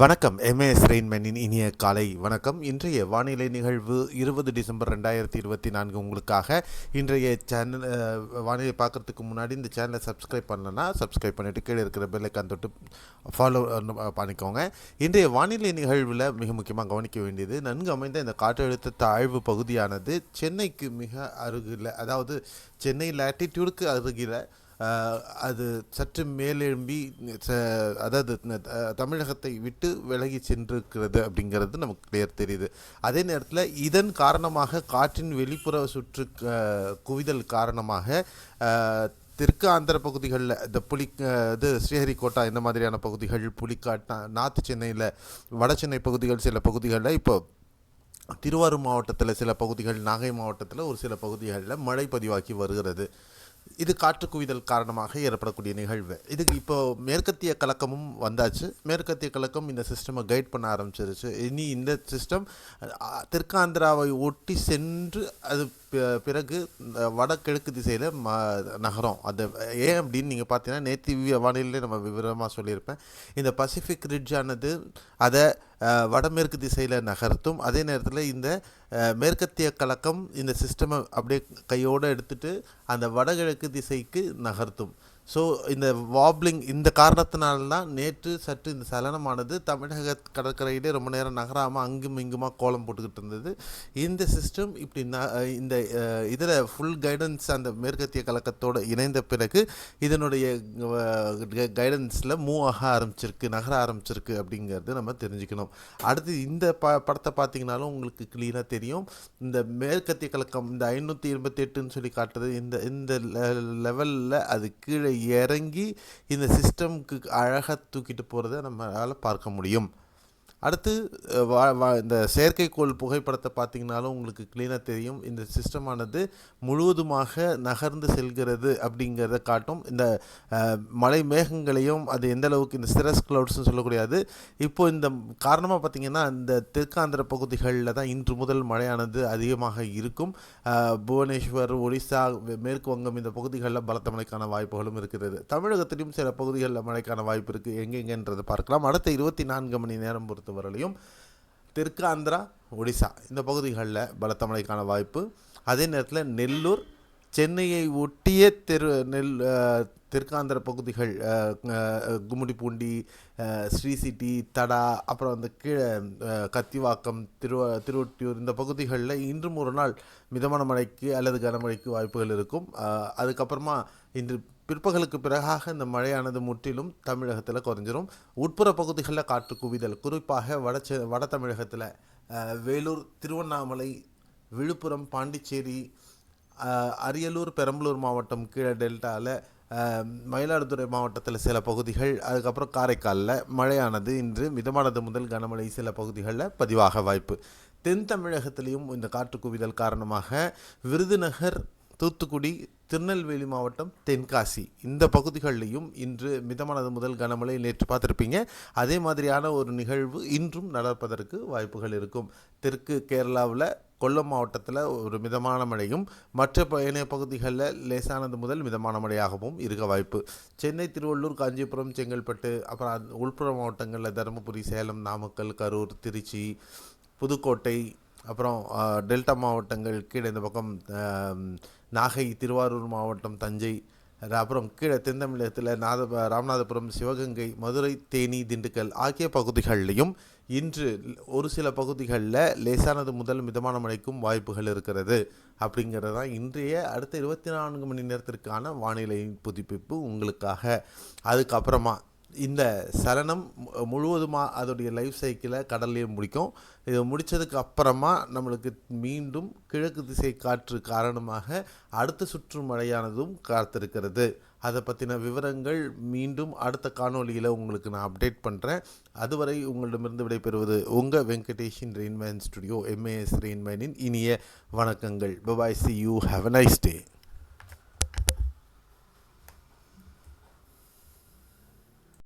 வணக்கம். எம்ஏஎஸ் ஸ்ரெயின்மேனின் இனிய காலை வணக்கம். இன்றைய வானிலை நிகழ்வு இருபது டிசம்பர் ரெண்டாயிரத்தி இருபத்தி நான்கு உங்களுக்காக. இன்றைய சேனல் வானிலை பார்க்கறதுக்கு முன்னாடி இந்த சேனலை சப்ஸ்கிரைப் பண்ணலன்னா சப்ஸ்கிரைப் பண்ணிவிட்டு கீழே இருக்கிற பெல்லைக்கான் தொட்டு ஃபாலோ பண்ணிக்கோங்க. இன்றைய வானிலை நிகழ்வில் மிக முக்கியமாக கவனிக்க வேண்டியது நன்கு அமைந்த இந்த காற்றழுத்த தாழ்வு பகுதியானது சென்னைக்கு மிக அருகில் அதாவது சென்னை லேட்டிடியூடுக்கு அருகில் அது சற்று மேலெழும்பி ச- அதாவது தமிழகத்தை விட்டு விலகி சென்றிருக்கிறது அப்படிங்கிறது நமக்கு கிளியர் தெரியுது. அதே நேரத்தில் இதன் காரணமாக காற்றின் வெளிப்புற சுற்று குவிதல் காரணமாக தெற்கு ஆந்திர பகுதிகளில் இந்த புலி இது ஸ்ரீஹரிகோட்டா இந்த மாதிரியான பகுதிகள் புலிக்காட் நார்த்து சென்னையில் வட சென்னை பகுதிகள் சில பகுதிகளில் இப்போ திருவாரூர் மாவட்டத்தில் சில பகுதிகள் நாகை மாவட்டத்தில் ஒரு சில பகுதிகளில் மழை பதிவாகி வருகிறது. இது காற்று குவிதல் காரணமாக ஏற்படக்கூடிய நிகழ்வு. இதுக்கு இப்போது மேற்கத்திய கலக்கமும் வந்தாச்சு. மேற்கத்திய கலக்கம் இந்த சிஸ்டமை கைட் பண்ண ஆரம்பிச்சிருச்சு. இனி இந்த சிஸ்டம் தெற்காந்திராவை ஒட்டி சென்று அது பிறகு வடகிழக்கு திசையில் ம நகரம். அது ஏன் அப்படின்னு நீங்கள் பார்த்தீங்கன்னா நேற்று வானிலையிலே நம்ம விவரமாக சொல்லியிருப்பேன். இந்த பசிபிக் ரிட்ஜானது அதை வடமேற்கு திசையில் நகர்த்தும். அதே நேரத்தில் இந்த மேற்கத்திய கலக்கம் இந்த சிஸ்டமை அப்படியே கையோடு எடுத்துகிட்டு அந்த வடகிழக்கு திசைக்கு நகர்த்தும். ஸோ இந்த வாப்ளிங் இந்த காரணத்தினால்தான் நேற்று சற்று இந்த சலனமானது தமிழக கடற்கரையிலே ரொம்ப நேரம் நகராமல் அங்கும் இங்குமா கோலம் போட்டுக்கிட்டு இருந்தது. இந்த சிஸ்டம் இப்படி ந இந்த இதில் ஃபுல் கைடன்ஸ் அந்த மேற்கத்திய கலக்கத்தோடு இணைந்த பிறகு இதனுடைய கைடன்ஸில் மூவ் ஆக ஆரம்பிச்சிருக்கு நகர ஆரம்பிச்சிருக்கு அப்படிங்கிறது நம்ம தெரிஞ்சுக்கணும். அடுத்து இந்த ப படத்தை பார்த்தீங்கனாலும் உங்களுக்கு க்ளீனாக தெரியும். இந்த மேற்கத்திய கலக்கம் இந்த ஐநூற்றி எண்பத்தி எட்டுன்னு சொல்லி காட்டுறது இந்த இந்த லெவலில் அது கீழே இறங்கி இந்த சிஸ்டம்க்கு அழகாக தூக்கிட்டு போகிறத நம்மளால் பார்க்க முடியும். அடுத்து வா வா இந்த செயற்கைக்கோள் புகைப்படத்தை பார்த்திங்கனாலும் உங்களுக்கு க்ளீனாக தெரியும். இந்த சிஸ்டமானது முழுவதுமாக நகர்ந்து செல்கிறது அப்படிங்கிறத காட்டும். இந்த மலை மேகங்களையும் அது எந்த அளவுக்கு இந்த சிரஸ் க்ளவுட்ஸ்னு சொல்லக்கூடியது. இப்போது இந்த காரணமாக பார்த்தீங்கன்னா இந்த தெற்காந்திர பகுதிகளில் தான் இன்று முதல் மழையானது அதிகமாக இருக்கும். புவனேஸ்வர் ஒடிசா மேற்கு வங்கம் இந்த பகுதிகளில் பலத்த மழைக்கான வாய்ப்புகளும் இருக்கிறது தமிழகத்திலும் சில பகுதிகளில் மழைக்கான வாய்ப்பு இருக்குது எங்கெங்கன்றதை பார்க்கலாம். அடுத்த இருபத்தி நான்கு மணி நேரம் பொறுத்தவரையிலையும் தெற்கு ஆந்திரா ஒடிசா இந்த பகுதிகளில் பலத்த மழைக்கான வாய்ப்பு. அதே நேரத்தில் நெல்லூர் சென்னையை ஒட்டிய தெரு நெல் தெற்காந்திர பகுதிகள் கும்முடிப்பூண்டி கும்மிடிப்பூண்டி ஸ்ரீ சிட்டி தடா அப்புறம் அந்த கீழே கத்திவாக்கம் திரு திருவொட்டியூர் இந்த பகுதிகளில் இன்றும் ஒரு நாள் மிதமான மழைக்கு அல்லது கனமழைக்கு வாய்ப்புகள் இருக்கும். அதுக்கப்புறமா இன்று பிற்பகலுக்கு பிறகாக இந்த மழையானது முற்றிலும் தமிழகத்தில் குறைஞ்சிரும். உட்புற பகுதிகளில் காற்று குவிதல் குறிப்பாக வட வட தமிழகத்தில் வேலூர் திருவண்ணாமலை விழுப்புரம் பாண்டிச்சேரி அரியலூர் பெரம்பலூர் மாவட்டம் கீழே டெல்டாவில் மயிலாடுதுறை மாவட்டத்தில் சில பகுதிகள் அதுக்கப்புறம் காரைக்காலில் மழையானது இன்று மிதமானது முதல் கனமழை சில பகுதிகளில் பதிவாக வாய்ப்பு. தென் தமிழகத்திலையும் இந்த காற்று குவிதல் காரணமாக விருதுநகர் தூத்துக்குடி திருநெல்வேலி மாவட்டம் தென்காசி. இந்த பகுதிகளிலையும் இன்று மிதமானது முதல் கனமழை நேற்று பார்த்துருப்பீங்க. அதே மாதிரியான ஒரு நிகழ்வு இன்றும் நடப்பதற்கு வாய்ப்புகள் இருக்கும். தெற்கு கேரளாவில் கொல்லம் மாவட்டத்தில் ஒரு மிதமான மழையும் மற்ற ப- ஏனைய பகுதிகளில் லேசானது முதல் மிதமான மழையாகவும் இருக்க வாய்ப்பு. சென்னை திருவள்ளூர் காஞ்சிபுரம் செங்கல்பட்டு அப்புறம் அந்த உள்புற மாவட்டங்களில் தருமபுரி சேலம் நாமக்கல் கரூர் திருச்சி புதுக்கோட்டை அப்புறம் டெல்டா மாவட்டங்கள் கீழே இந்த பக்கம் நாகை திருவாரூர் மாவட்டம் தஞ்சை அது அப்புறம் கீழே தென்தமிழகத்தில் நாத ராமநாதபுரம் சிவகங்கை மதுரை தேனி திண்டுக்கல் ஆகிய பகுதிகளிலையும் இன்று ஒரு சில பகுதிகளில் லேசானது முதல் மிதமான மழைக்கும் வாய்ப்புகள் இருக்கிறது. அப்படிங்கிறது தான் இன்றைய அடுத்த இருபத்தி நான்கு மணி நேரத்திற்கான வானிலை புதுப்பிப்பு உங்களுக்காக. அதுக்கப்புறமா இந்த சலனம் முழுவதுமாக அதோடைய லைஃப் சைக்கிளை கடல்லையே முடிக்கும். இது முடித்ததுக்கு அப்புறமா நம்மளுக்கு மீண்டும் கிழக்கு திசை காற்று காரணமாக அடுத்த சுற்று மழையானதும் காத்திருக்கிறது. அதை பற்றின விவரங்கள் மீண்டும் அடுத்த காணொளியில் உங்களுக்கு நான் அப்டேட் பண்ணுறேன் அதுவரை உங்களிடமிருந்து விடைபெறுவது உங்கள் வெங்கடேஷின் Rainman studio M A S ரெயின்மேனின் இனிய வணக்கங்கள். Bye bye see you have a nice day